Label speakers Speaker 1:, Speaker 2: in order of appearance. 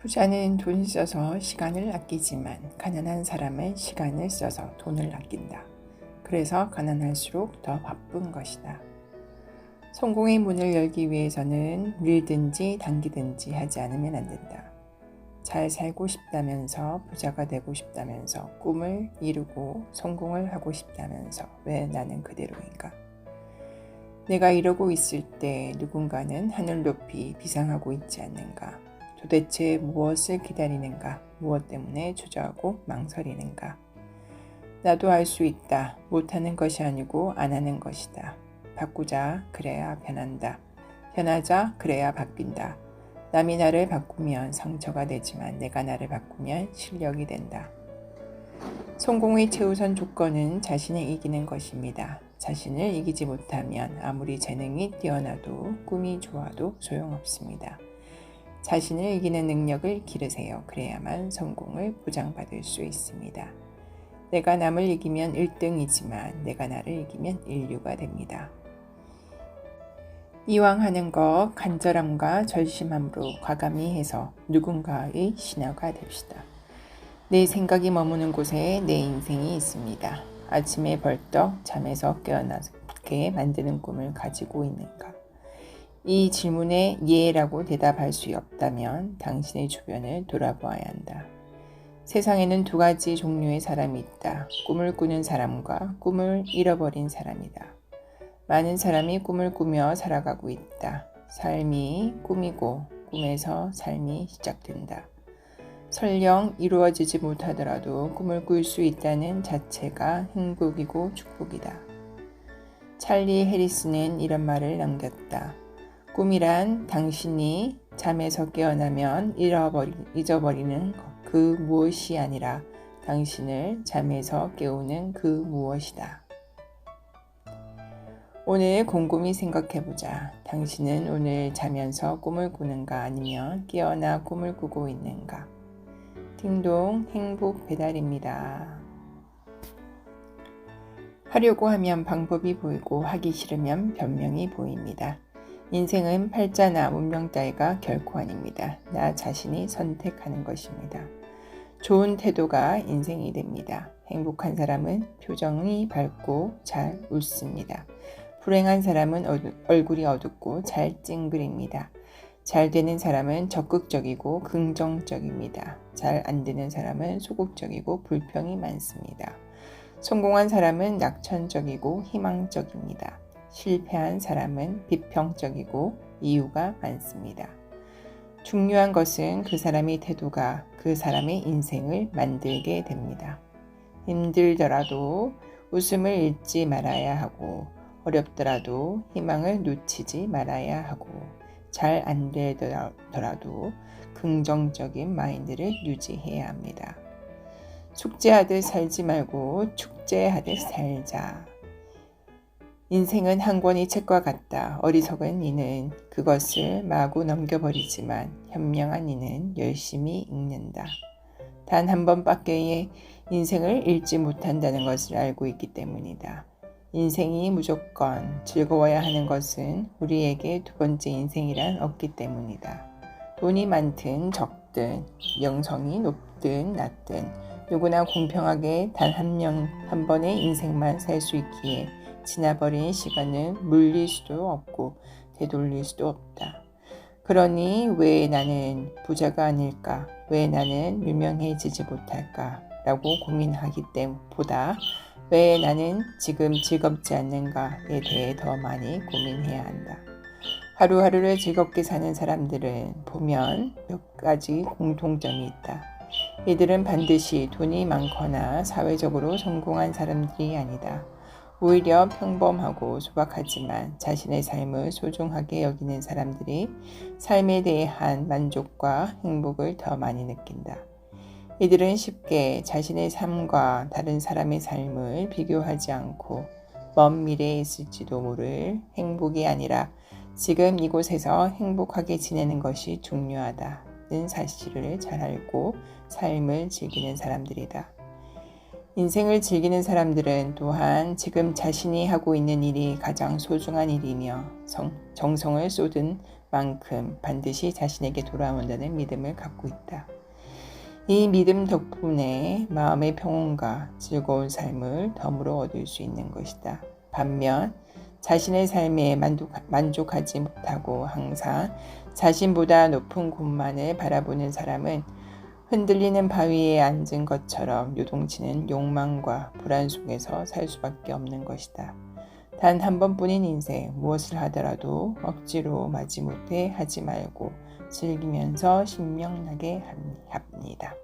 Speaker 1: 부자는 돈 써서 시간을 아끼지만 가난한 사람은 시간을 써서 돈을 아낀다. 그래서 가난할수록 더 바쁜 것이다. 성공의 문을 열기 위해서는 밀든지 당기든지 하지 않으면 안 된다. 잘 살고 싶다면서 부자가 되고 싶다면서 꿈을 이루고 성공을 하고 싶다면서 왜 나는 그대로인가? 내가 이러고 있을 때 누군가는 하늘 높이 비상하고 있지 않는가? 도대체 무엇을 기다리는가? 무엇 때문에 주저하고 망설이는가? 나도 알 수 있다. 못하는 것이 아니고 안 하는 것이다. 바꾸자. 그래야 변한다. 변하자. 그래야 바뀐다. 남이 나를 바꾸면 상처가 되지만 내가 나를 바꾸면 실력이 된다. 성공의 최우선 조건은 자신을 이기는 것입니다. 자신을 이기지 못하면 아무리 재능이 뛰어나도 꿈이 좋아도 소용없습니다. 자신을 이기는 능력을 기르세요. 그래야만 성공을 보장받을 수 있습니다. 내가 남을 이기면 1등이지만 내가 나를 이기면 인류가 됩니다. 이왕 하는 거 간절함과 절심함으로 과감히 해서 누군가의 신하가 됩시다. 내 생각이 머무는 곳에 내 인생이 있습니다. 아침에 벌떡 잠에서 깨어나게 만드는 꿈을 가지고 있는가? 이 질문에 예라고 대답할 수 없다면 당신의 주변을 돌아보아야 한다. 세상에는 두 가지 종류의 사람이 있다. 꿈을 꾸는 사람과 꿈을 잃어버린 사람이다. 많은 사람이 꿈을 꾸며 살아가고 있다. 삶이 꿈이고 꿈에서 삶이 시작된다. 설령 이루어지지 못하더라도 꿈을 꿀 수 있다는 자체가 행복이고 축복이다. 찰리 해리스는 이런 말을 남겼다. 꿈이란 당신이 잠에서 깨어나면 잃어버리, 잊어버리는 그 무엇이 아니라 당신을 잠에서 깨우는 그 무엇이다. 오늘 곰곰이 생각해보자. 당신은 오늘 자면서 꿈을 꾸는가 아니면 깨어나 꿈을 꾸고 있는가? 딩동 행복 배달입니다. 하려고 하면 방법이 보이고 하기 싫으면 변명이 보입니다. 인생은 팔자나 문명 따위가 결코 아닙니다. 나 자신이 선택하는 것입니다. 좋은 태도가 인생이 됩니다. 행복한 사람은 표정이 밝고 잘 웃습니다. 불행한 사람은 어두, 얼굴이 어둡고 잘 찡그립니다. 잘 되는 사람은 적극적이고 긍정적입니다. 잘 안 되는 사람은 소극적이고 불평이 많습니다. 성공한 사람은 낙천적이고 희망적입니다. 실패한 사람은 비평적이고 이유가 많습니다. 중요한 것은 그 사람의 태도가 그 사람의 인생을 만들게 됩니다. 힘들더라도 웃음을 잃지 말아야 하고 어렵더라도 희망을 놓치지 말아야 하고 잘 안 되더라도 긍정적인 마인드를 유지해야 합니다. 숙제하듯 살지 말고 축제하듯 살자. 인생은 한 권의 책과 같다. 어리석은 이는 그것을 마구 넘겨버리지만 현명한 이는 열심히 읽는다. 단 한 번밖에 인생을 읽지 못한다는 것을 알고 있기 때문이다. 인생이 무조건 즐거워야 하는 것은 우리에게 두 번째 인생이란 없기 때문이다. 돈이 많든 적든, 명성이 높든 낮든, 누구나 공평하게 단 한 명 한 번의 인생만 살 수 있기에 지나버린 시간은 물릴 수도 없고 되돌릴 수도 없다. 그러니 왜 나는 부자가 아닐까? 왜 나는 유명해지지 못할까? 라고 고민하기 때보다 왜 나는 지금 즐겁지 않는가에 대해 더 많이 고민해야 한다. 하루하루를 즐겁게 사는 사람들은 보면 몇 가지 공통점이 있다. 이들은 반드시 돈이 많거나 사회적으로 성공한 사람들이 아니다. 오히려 평범하고 소박하지만 자신의 삶을 소중하게 여기는 사람들이 삶에 대한 만족과 행복을 더 많이 느낀다. 이들은 쉽게 자신의 삶과 다른 사람의 삶을 비교하지 않고 먼 미래에 있을지도 모를 행복이 아니라 지금 이곳에서 행복하게 지내는 것이 중요하다는 사실을 잘 알고 삶을 즐기는 사람들이다. 인생을 즐기는 사람들은 또한 지금 자신이 하고 있는 일이 가장 소중한 일이며 성, 정성을 쏟은 만큼 반드시 자신에게 돌아온다는 믿음을 갖고 있다. 이 믿음 덕분에 마음의 평온과 즐거운 삶을 덤으로 얻을 수 있는 것이다. 반면 자신의 삶에 만족, 만족하지 못하고 항상 자신보다 높은 곳만을 바라보는 사람은 흔들리는 바위에 앉은 것처럼 요동치는 욕망과 불안 속에서 살 수밖에 없는 것이다. 단 한 번뿐인 인생 무엇을 하더라도 억지로 마지못해 하지 말고 즐기면서 신명나게 합니다.